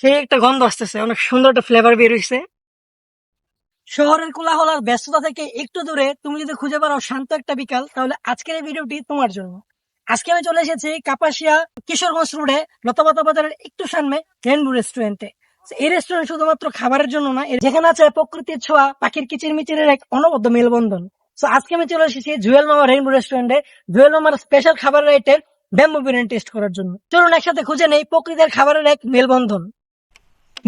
সেই একটা গন্ধ আসতেছে, অনেক সুন্দর একটা ফ্লেভার বের হইছে। শহরের কোলাহল আর ব্যস্ততা থেকে একটু দূরে তুমি যদি খুঁজে পারো শান্ত একটা বিকাল, তাহলে আজকের এই ভিডিওটি তোমার জন্য। আজকে আমি চলে এসেছি কাপাসিয়া কিশোরগঞ্জ রোডে লতাপাতা বাজারের একটু সামনে রেনবো রেস্টুরেন্টে এই রেস্টুরেন্ট শুধুমাত্র খাবারের জন্য না যেখানে আছে প্রকৃতির ছোঁয়া, পাখির কিচির মিচিরের এক অনবদ্য মেলবন্ধন। তো আজকে আমি চলে এসেছি জুয়েল মামা রেনবো রেস্টুরেন্টে জুয়েল মামার স্পেশাল খাবারের আইটেম ব্যাম্বো বিরিয়ানি টেস্ট করার জন্য। চলুন একসাথে খুঁজে নেই প্রকৃতির খাবারের এক মেলবন্ধন।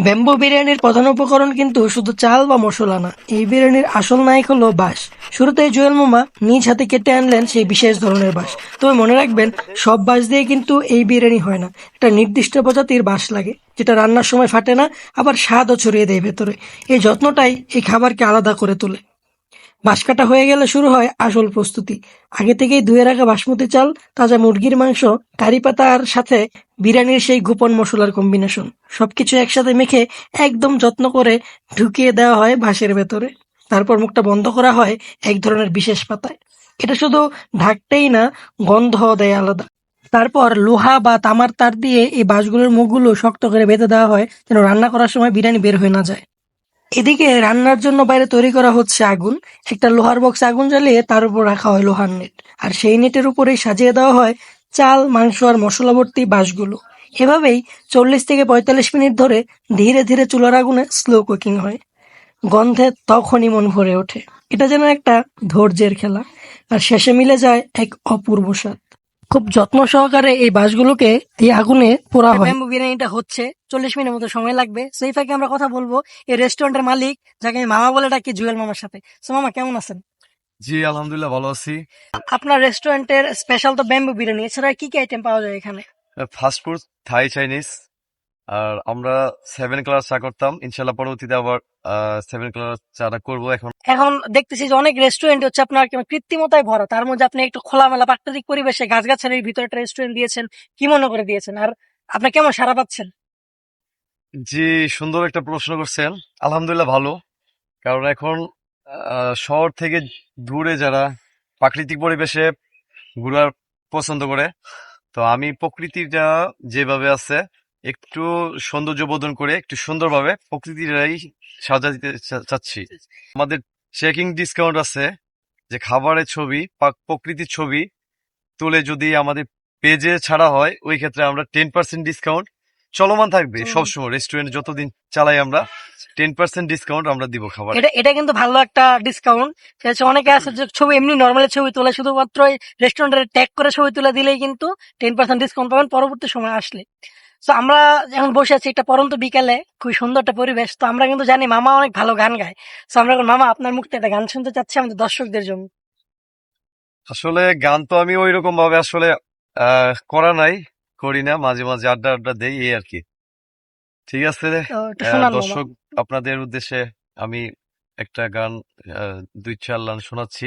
ব্যাম্বো বিরিয়ানির প্রধান উপকরণ কিন্তু শুধু চাল বা মশলা না, এই বিরিয়ানির আসল নায়ক হলো বাঁশ। শুরুতে জুয়েল মোমা নিজ হাতে কেটে আনলেন সেই বিশেষ ধরনের বাঁশ। তবে মনে রাখবেন, সব বাঁশ দিয়ে কিন্তু এই বিরিয়ানি হয় না। একটা নির্দিষ্ট প্রজাতির বাঁশ লাগে, যেটা রান্নার সময় ফাটে না, আবার স্বাদও ছড়িয়ে দেয় ভেতরে। এই যত্নটাই এই খাবারকে আলাদা করে তোলে। বাঁশ কাটা হয়ে গেলে শুরু হয় আসল প্রস্তুতি। আগে থেকেই ধুয়ে রাখা বাসমতি চাল, তাজা মুরগির মাংস, কারি পাতার সাথে বিরিয়ানির সেই গোপন মশলার কম্বিনেশন সবকিছু একসাথে মেখে একদম যত্ন করে ঢুকিয়ে দেওয়া হয় বাঁশের ভেতরে। তারপর মুখটা বন্ধ করা হয় এক ধরনের বিশেষ পাতায়। এটা শুধু ঢাকতেই না গন্ধ দেয় আলাদা। তারপর লোহা বা তামার তার দিয়ে এই বাঁশগুলোর মুখগুলো শক্ত করে বেঁধে দেওয়া হয় যেন রান্না করার সময় বিরিয়ানি বের হয়ে না যায়। এদিকে রান্নার জন্য বাইরে তৈরি করা হচ্ছে আগুন। একটা লোহার বক্স আগুন জ্বালিয়ে তার উপর রাখা হয় লোহার নেট। আর সেই নেটের উপরেই সাজিয়ে দেওয়া হয় চাল, মাংস আর মশলাবর্তী বাঁশগুলো। এভাবেই চল্লিশ থেকে পঁয়তাল্লিশ মিনিট ধরে ধীরে ধীরে চুলার আগুনে স্লো কুকিং হয়। গন্ধে তখনই মন ভরে ওঠে। এটা যেন একটা ধৈর্যের খেলা। আর শেষে মিলে যায় এক অপূর্ব স্বাদ। খুব যত্ন সহকারে এই বাঁশগুলোকে এই আগুনে পোড়া হয়। ব্যাম্বু বিরিয়ানিটা হচ্ছে। চল্লিশ মিনিট মতো সময় লাগবে। সেই ফাঁকে আমরা কথা বলব এই রেস্টুরেন্টের মালিক যাকে আমি মামা বলে ডাকি জুয়েল মামার সাথে। সো মামা কেমন আছেন? জি আলহামদুলিল্লাহ ভালো আছি। আপনার রেস্টুরেন্টের স্পেশাল তো ব্যাম্বু বিরিয়ানি। এছাড়া কি কি আইটেম পাওয়া যায় এখানে? ফাস্ট ফুড থাই চাইনিজ আর আমরা সেভেন ক্লাস চা করতাম। ইনশাল্লাহ পরবর্তীতে আবার সেভেন ক্লাস চাটা করব এখন। এখন দেখতেছি যে অনেক রেস্টুরেন্ট হচ্ছে আপনার কেমন কৃত্রিমতায় ভরা। তার মধ্যে আপনি একটু খোলামেলা প্রাকৃতিক পরিবেশে গাছগাছালির ভিতরে একটা রেস্টুরেন্ট দিয়েছেন কি মনে করে দিয়েছেন? আর আপনি কেমন সারা পাচ্ছেন? জি সুন্দর একটা প্রশ্ন করছেন। আলহামদুলিল্লাহ ভালো। কারণ এখন শহর থেকে দূরে যারা প্রাকৃতিক পরিবেশে ঘোরার পছন্দ করে তো আমি প্রকৃতিটা যেভাবে আছে একটু সৌন্দর্য বোধন করে একটু সুন্দরভাবে প্রকৃতিটাই সাজা দিতে চাচ্ছি। আমাদের চেকিং ডিসকাউন্ট আছে যে খাবারের ছবি প্রকৃতির ছবি তুলে যদি আমাদের পেজে ছাড়া হয় ওই ক্ষেত্রে আমরা টেন পার্সেন্ট ডিসকাউন্ট চলমান থাকবে সবসময়। রেস্টুরেন্ট যতদিন চালাই আমরা টেন পার্সেন্ট ডিসকাউন্ট আমরা দিব খাবার। এটা এটা কিন্তু ভালো একটা ডিসকাউন্ট অনেকে আছে যে ছবি এমনি নর্মালি ছবি তোলে শুধুমাত্র রেস্টুরেন্টের ট্যাগ করে ছবি তুলে দিলেই কিন্তু টেন পার্সেন্ট ডিসকাউন্ট পাবেন পরবর্তী সময় আসলে। তো আমরা এখন বসে আছি একটা পরন্ত বিকালে খুব সুন্দর একটা পরিবেশ। তো আমরা কিন্তু জানি মামা অনেক ভালো গান গায়। তো আমরা এখন মামা আপনার মুখ থেকে একটা গান শুনতে চাচ্ছি আমাদের দর্শকদের জন্য। আসলে গান তো আমি ওই রকম ভাবে আসলে করা নাই করি না। মাঝে মাঝে আড্ডা আড্ডা দেই এই আর কি। ঠিক আছে? দর্শক আপনাদের উদ্দেশ্যে আমি একটা গান দুই চার লাইন শোনাচ্ছি।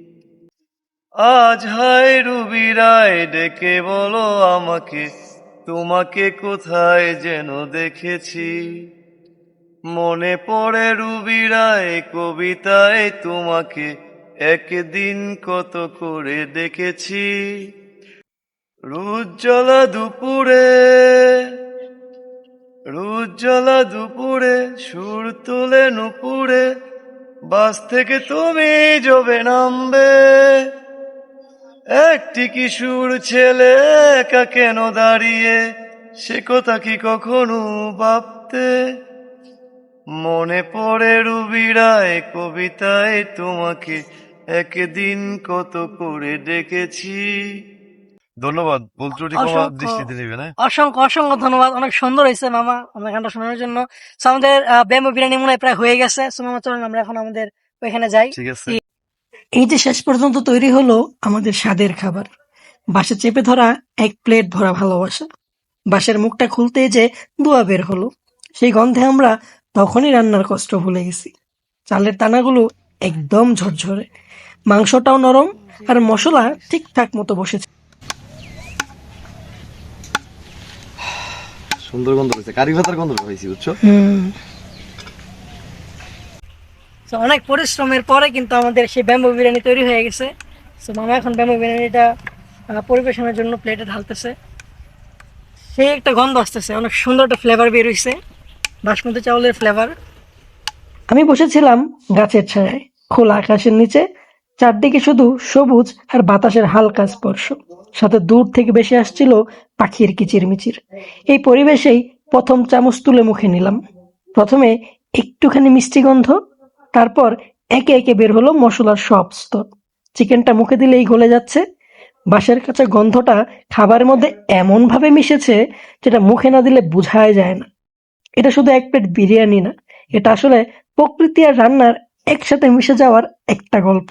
আজ হায় রুবিরায় ডেকে বলো আমাকে, তোমাকে কোথায় যেন দেখেছি? মনে পড়ে রুবিরায় কবিতায় তোমাকে একদিন কত করে দেখেছি। রুজ্জ্বলা দুপুরে রুজ্জ্বলা দুপুরে, সুর তুলে নুপুরে, বাস থেকে তুমি জবে নামবে। একটি কিশোর ছেলে একা কেন দাঁড়িয়ে? সে কথা কি কখনো ভাবতে? মনে পড়ে রুবিরায় কবিতায় তোমাকে একদিন কত করে ডেকেছি। ধন্যবাদ ক্ষমা অসংখ্য- দৃষ্টিতে নেবে না? অসংখ্য অসংখ্য ধন্যবাদ অনেক সুন্দর হয়েছে মামা আমার গানটা শোনানোর জন্য। আমাদের ব্যাম্বু বিরিয়ানি মনে হয় প্রায় হয়ে গেছে। মামা চলুন আমরা এখন আমাদের ওইখানে যাই। ঠিক আছে। এই যে শেষ পর্যন্ত তৈরি হলো আমাদের স্বাদের খাবার। বাসে চেপে ধরা এক প্লেট ভরা ভালোবাসা। বাঁশের মুখটা খুলতেই যে দোয়া বের হলো। সেই গন্ধে আমরা তখনই রান্নার কষ্ট ভুলে গেছি। চালের দানাগুলো একদম ঝরঝরে। মাংসটাও নরম আর মশলা ঠিকঠাক মতো বসেছে। সুন্দর গন্ধ হয়েছে। কারি ভাতার গন্ধ হয়েছে বুঝছ? তো অনেক পরিশ্রমের পরে কিন্তু আমাদের সেই ব্যাম্বু বিরিয়ানি তৈরি হয়ে গেছে। তো মামা এখন ব্যাম্বু বিরিয়ানিটা পরিবেশনের জন্য প্লেটে ঢালতেছে। সেই একটা গন্ধ আসতেছে, অনেক সুন্দর একটা ফ্লেভার বের হইছে, বাসমতি চাউলের ফ্লেভার আমি বসেছিলাম গাছের ছায়ায়, খোলা আকাশের নিচে, চারদিকে শুধু সবুজ আর বাতাসের হালকা স্পর্শ। সাথে দূর থেকে বেশি আসছিল পাখির কিচিরমিচির। এই পরিবেশেই প্রথম চামচ তুলে মুখে নিলাম। প্রথমে একটুখানি মিষ্টি গন্ধ তারপর একে একে বের হলো মশলার সব স্তর। চিকেনটা মুখে দিলেই গলে যাচ্ছে। বাঁশের কাছে গন্ধটা খাবারের মধ্যে এমন ভাবে মিশেছে যেটা মুখে না দিলে বোঝাই যায় না। এটা শুধু এক প্লেট বিরিয়ানি না, এটা আসলে প্রকৃতি আর রান্নার একসাথে মিশে যাওয়ার একটা গল্প।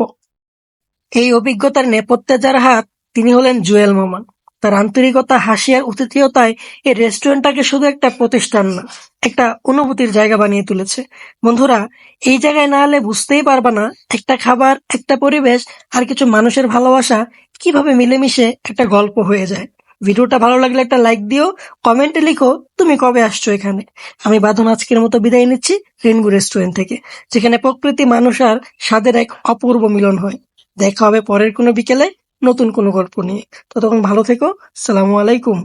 এই অভিজ্ঞতার নেপথ্যে যার হাত, তিনি হলেন জুয়েল মামা। তার আন্তরিকতা, হাসি আর অতিথিয়তায় এই রেস্টুরেন্টটাকে শুধু একটা প্রতিষ্ঠান না একটা অনুভূতির জায়গা বানিয়ে তুলেছে। বন্ধুরা, এই জায়গায় না হলে বুঝতেই পারবা না একটা খাবার, একটা পরিবেশ আর কিছু মানুষের ভালোবাসা কীভাবে মিলেমিশে একটা গল্প হয়ে যায়। ভিডিওটা ভালো লাগলে একটা লাইক দিও, কমেন্টে লিখো, তুমি কবে আসছো এখানে? আমি বাঁধন আজকের মতো বিদায় নিচ্ছি রেনবু রেস্টুরেন্ট থেকে, যেখানে প্রকৃতি, মানুষ আর স্বাদের এক অপূর্ব মিলন হয়। দেখা হবে পরের কোনো বিকেলে। নতুন কোনো গল্প নিয়ে। ততক্ষণ ভালো থেকো। সালামু আলাইকুম।